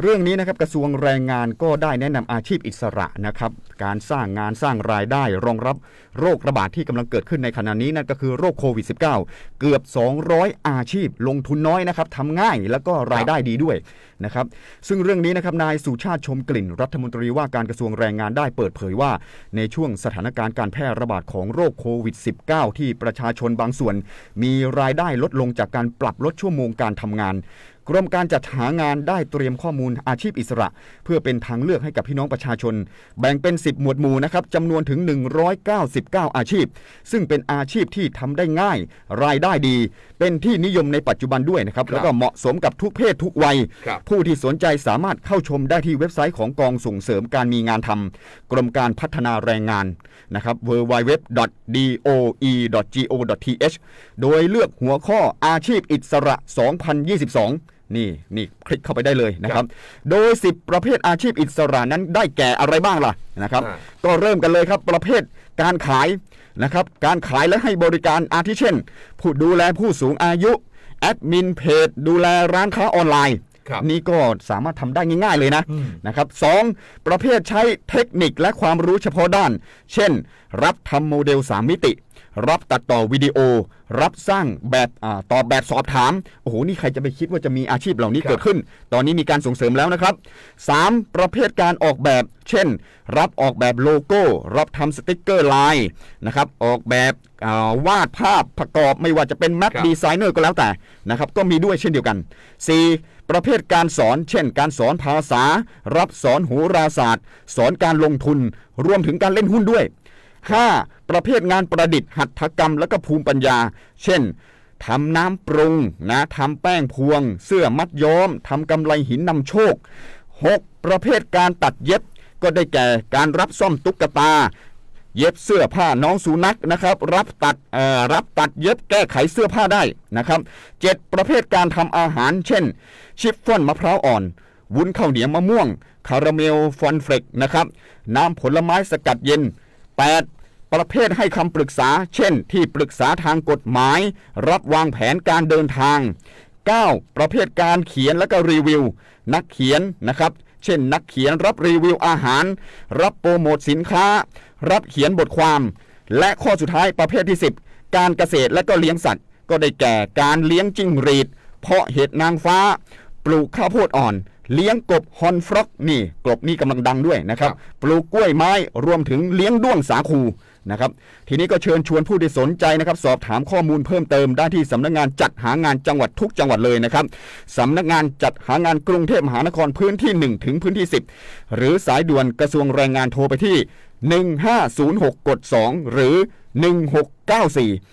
เรื่องนี้นะครับกระทรวงแรงงานก็ได้แนะนำอาชีพอิสระนะครับการสร้างงานสร้างรายได้ รองรับโรคระบาดที่กำลังเกิดขึ้นในขณะนี้นั่นก็คือโรคโควิด -19 เกือบ 200 อาชีพ ลงทุนน้อยนะครับทำง่ายแล้วก็รายได้ดีด้วยนะครับซึ่งเรื่องนี้นะครับนายสุชาติชมกลิ่น รัฐมนตรีว่าการกระทรวงแรงงานได้เปิดเผยว่า ในช่วงสถานการณ์การแพร่ระบาดของโรคโควิด -19 ที่ประชาชนบางส่วน มีรายได้ลดลงจากการปรับลดชั่วโมงการทำงานกรมการจัดหางานได้เตรียมข้อมูลอาชีพอิสระ เพื่อเป็นทางเลือกให้กับพี่น้องประชาชน แบ่งเป็น10หมวดหมู่นะครับจำนวนถึง 199 อาชีพ ซึ่งเป็นอาชีพที่ทำได้ง่าย รายได้ดี เป็นที่นิยมในปัจจุบันด้วยนะครับครับแล้วก็เหมาะสมกับทุกเพศทุกวัยครับผู้ที่สนใจสามารถเข้าชมได้ที่เว็บไซต์ของกองส่งเสริมการมีงานทำกรมการพัฒนาแรงงานนะครับ www.doe.go.th โดยเลือกหัวข้ออาชีพอิสระ 2022 นี่นี่คลิกเข้าไปได้เลยนะครับ โดย 10 ประเภทอาชีพอิสระนั้นได้แก่อะไรบ้างล่ะนะครับอ่าก็เริ่มกันเลยครับประเภทการขายนะครับ การขายและให้บริการอาทิเช่น ผู้ดูแลผู้สูงอายุแอดมินเพจดูแลร้านค้าออนไลน์ครับ นี่ก็สามารถทำได้ง่ายๆเลยนะนะครับสองประเภทใช้เทคนิคและความรู้เฉพาะด้าน เช่น รับทำโมเดล 3 มิติ รับตัดต่อวิดีโอ รับสร้างแบบอาตอบแบบสอบถามโอ้โหนี่ใครจะไปคิดว่าจะมีอาชีพเหล่านี้ครับเกิดขึ้น ตอนนี้มีการส่งเสริมแล้วนะครับ 3. ประเภทการออกแบบ เช่น รับออกแบบโลโก้ รับทำสติกเกอร์ลายนะครับออกแบบอ่าวาดภาพประกอบไม่ว่าจะเป็นแมปครับดีไซเนอร์ก็แล้วแต่นะครับก็มีด้วยเช่นเดียวกัน 4. ประเภทการสอน เช่น การสอนภาษา รับสอนโหราศาสตร์ สอนการลงทุน รวมถึงการเล่นหุ้นด้วย 5. ประเภทงานประดิษฐ์หัตถกรรมและก็ภูมิปัญญา เช่นทำน้ำปรุงนะทำแป้งพวง เสื้อมัดย้อมทำกำไลหินนำโชค 6. ประเภทการตัดเย็บก็ได้แก่การรับซ่อมตุ๊กตา เย็บเสื้อผ้าน้องสุนัขนะครับ รับตัดรับตัดเย็บแก้ไขเสื้อผ้าได้นะครับ 7. ประเภทการทำอาหาร เช่น ชิฟฟ่อนมะพร้าวอ่อน วุ้นข้าวเหนียวมะม่วง คาราเมลฟอนเฟลกนะครับน้ำผลไม้สกัดเย็น 8. ประเภทให้คำปรึกษา เช่น ที่ปรึกษาทางกฎหมาย รับวางแผนการเดินทาง 9. ประเภทการเขียนและก็รีวิว นักเขียนนะครับ เช่น นักเขียนรับรีวิวอาหาร รับโปรโมทสินค้า รับเขียนบทความ และข้อสุดท้ายประเภทที่ 10 การเกษตรและก็เลี้ยงสัตว์ ก็ได้แก่การเลี้ยงจิ้งหรีด เพาะเห็ดนางฟ้า ปลูกข้าวโพดอ่อนเลี้ยงกบฮอนฟรอกนี่กบนี่กำลังดังด้วยนะครับครับปลูกกล้วยไม้รวมถึงเลี้ยงด้วงสาคู นะครับทีนี้ก็เชิญชวนผู้ที่สนใจนะครับสอบถามข้อมูลเพิ่มเติมได้ที่สำนักงานจัดหางานจังหวัดทุกจังหวัดเลยนะครับสำนักงานจัดหางานกรุงเทพมหานครพื้นที่ 1 ถึงพื้นที่ 10 หรือสายด่วนกระทรวงแรงงานโทรไปที่ 1506กด2หรือ 1694